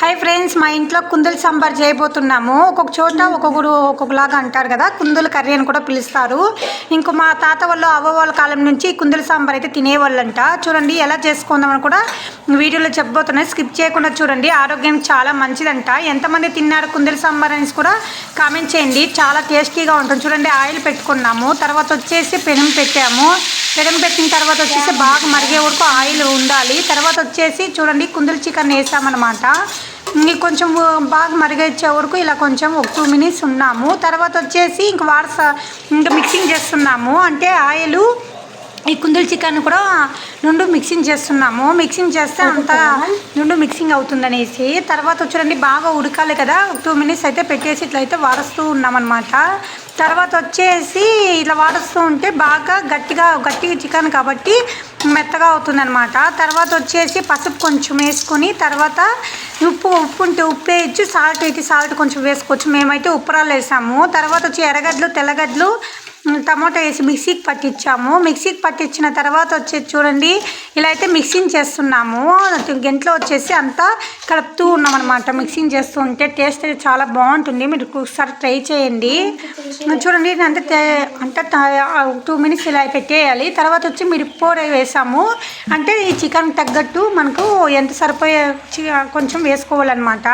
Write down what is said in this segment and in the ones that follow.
Hi friends మా ఇంట్లో కుందులు సాంబార్ చేయబోతున్నాము. ఒక్కొక్క చోట ఒక్కొక్కరు ఒక్కొక్కలాగా అంటారు కదా కుందులు కర్రీ అని కూడా పిలుస్తారు. ఇంకో మా తాత వాళ్ళు అవ్వ వాళ్ళ కాలం నుంచి కుందులు సాంబార్ అయితే తినేవాళ్ళంట. చూడండి ఎలా చేసుకుందామని కూడా వీడియోలో చెప్పబోతున్నాయి స్కిప్ చేయకుండా చూడండి ఆరోగ్యానికి చాలా మంచిదంట. ఎంతమంది తిన్నారు కుందులు సాంబార్ అనేసి కూడా కామెంట్ చేయండి. చాలా టేస్టీగా ఉంటుంది. చూడండి ఆయిల్ పెట్టుకున్నాము. తర్వాత వచ్చేసి పెనం పెట్టాము. పెనం పెట్టిన తర్వాత వచ్చేసి బాగా మరిగే వరకు ఆయిల్ ఉండాలి. తర్వాత వచ్చేసి చూడండి కుందులు చికెన్ వేసామన్నమాట. ఇంక కొంచెం బాగా మరిగించే వరకు ఇలా కొంచెం ఒక టూ మినిట్స్ ఉన్నాము. తర్వాత వచ్చేసి ఇంక వారస ఇంకా మిక్సింగ్ చేస్తున్నాము. అంటే ఆయిల్ ఈ కుందులు చికెన్ కూడా రెండు మిక్సింగ్ చేస్తున్నాము. మిక్సింగ్ చేస్తే అంతా రెండు మిక్సింగ్ అవుతుందనేసి తర్వాత చూడండి బాగా ఉడకాలి కదా. టూ మినిట్స్ అయితే పెట్టేసి ఇట్లా అయితే వాడుస్తూ ఉన్నామన్నమాట. తర్వాత వచ్చేసి ఇట్లా వాడుస్తూ ఉంటే బాగా గట్టిగా గట్టిగా చికెన్ కాబట్టి మెత్తగా అవుతుందన్నమాట. తర్వాత వచ్చేసి పసుపు కొంచెం వేసుకొని తర్వాత ఉప్పు ఉప్పు ఉంటే ఉప్పు వేయచ్చు సాల్ట్ అయితే సాల్ట్ కొంచెం వేసుకోవచ్చు. మేమైతే ఉప్పురాలు వేసాము. తర్వాత వచ్చి ఎర్రగడ్డలు తెల్లగడ్డలు టమాటో వేసి మిక్సీకి పట్టించాము. మిక్సీకి పట్టించిన తర్వాత వచ్చేసి చూడండి ఇలా అయితే మిక్సింగ్ చేస్తున్నాము. గంటలో వచ్చేసి అంతా కలుపుతూ ఉన్నాం అనమాట మిక్సింగ్ చేస్తూ ఉంటే టేస్ట్ అయితే చాలా బాగుంటుంది. మీరు ఒకసారి ట్రై చేయండి. చూడండి అంటే అంటే టూ మినిట్స్ ఇలా పెట్టేయాలి. తర్వాత వచ్చి మిరప్పొడి వేసాము. అంటే ఈ చికెన్ తగ్గట్టు మనకు ఎంత సరిపోయే కొంచెం వేసుకోవాలన్నమాట.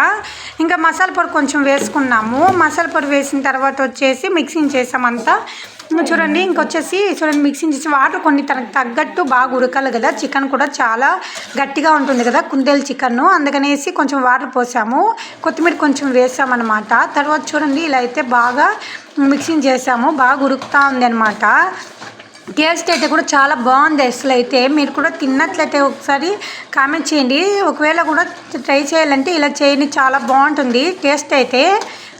ఇంకా మసాలా పొడి కొంచెం వేసుకున్నాము. మసాలా పొడి వేసిన తర్వాత వచ్చేసి మిక్సింగ్ చేసామంతా. చూడండి. ఇంకొచ్చేసి చూడండి మిక్సింగ్ చేసి వాటర్ కొన్ని తనకు తగ్గట్టు బాగా ఉడకాలి కదా. చికెన్ కూడా చాలా గట్టిగా ఉంటుంది కదా కుందేలు చికెన్. అందుకనేసి కొంచెం వాటర్ పోసాము. కొత్తిమీర కొంచెం వేసామన్నమాట. తర్వాత చూడండి ఇలా అయితే బాగా మిక్సింగ్ చేసాము. బాగా ఉడుకుతూ ఉంది అనమాట టేస్ట్ అయితే కూడా చాలా బాగుంది అసలు అయితే. మీరు కూడా తిన్నట్లయితే ఒకసారి కామెంట్ చేయండి. ఒకవేళ కూడా ట్రై చేయాలంటే ఇలా చేయండి చాలా బాగుంటుంది టేస్ట్ అయితే.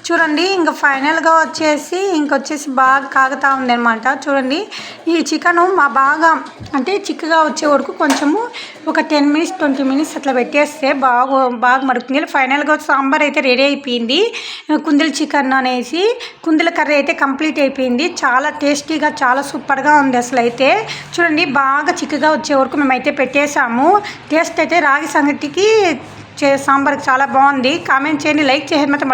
చూడండి ఇంకా ఫైనల్గా వచ్చేసి ఇంకొచ్చేసి బాగా కాగుతూ ఉందన్నమాట. చూడండి ఈ చికెను మా బాగా అంటే చిక్కగా వచ్చే వరకు కొంచెము ఒక టెన్ మినిట్స్ ట్వంటీ మినిట్స్ అట్లా పెట్టేస్తే బాగా బాగా మడుకుంది ఫైనల్గా సాంబార్ అయితే రెడీ అయిపోయింది. కుందల చికెన్ అనేసి కుందల కర్రీ అయితే కంప్లీట్ అయిపోయింది. చాలా టేస్టీగా చాలా సూపర్గా ఉంది అసలు అయితే చూడండి బాగా చిక్కగా వచ్చే వరకు మేమైతే పెట్టేసాము టేస్ట్ అయితే రాగి సంగటికి చే సాంబార్కి చాలా బాగుంది. కామెంట్ చేయండి లైక్ చేయండి మాత్రం